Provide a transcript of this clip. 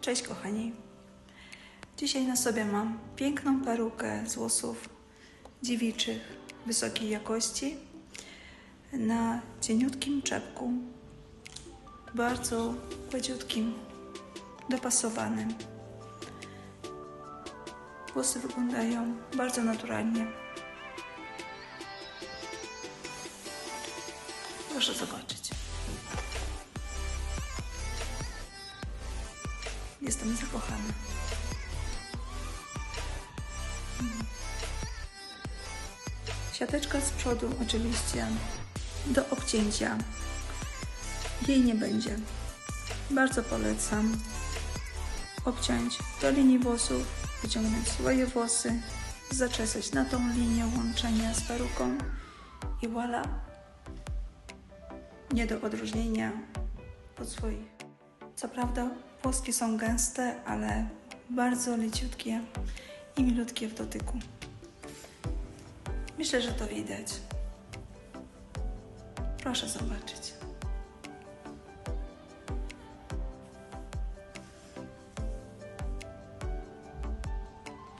Cześć kochani. Dzisiaj na sobie mam piękną perukę z włosów dziewiczych wysokiej jakości na cieniutkim czepku, bardzo gładziutkim, dopasowanym. Włosy wyglądają bardzo naturalnie. Proszę zobaczyć. Jestem zakochana. Mm. Siateczka z przodu oczywiście do obcięcia. Jej nie będzie. Bardzo polecam obciąć do linii włosów, wyciągnąć swoje włosy, zaczesać na tą linię łączenia z peruką i voilà. Nie do odróżnienia od swoich. Co prawda włoski są gęste, ale bardzo leciutkie i milutkie w dotyku. Myślę, że to widać. Proszę zobaczyć.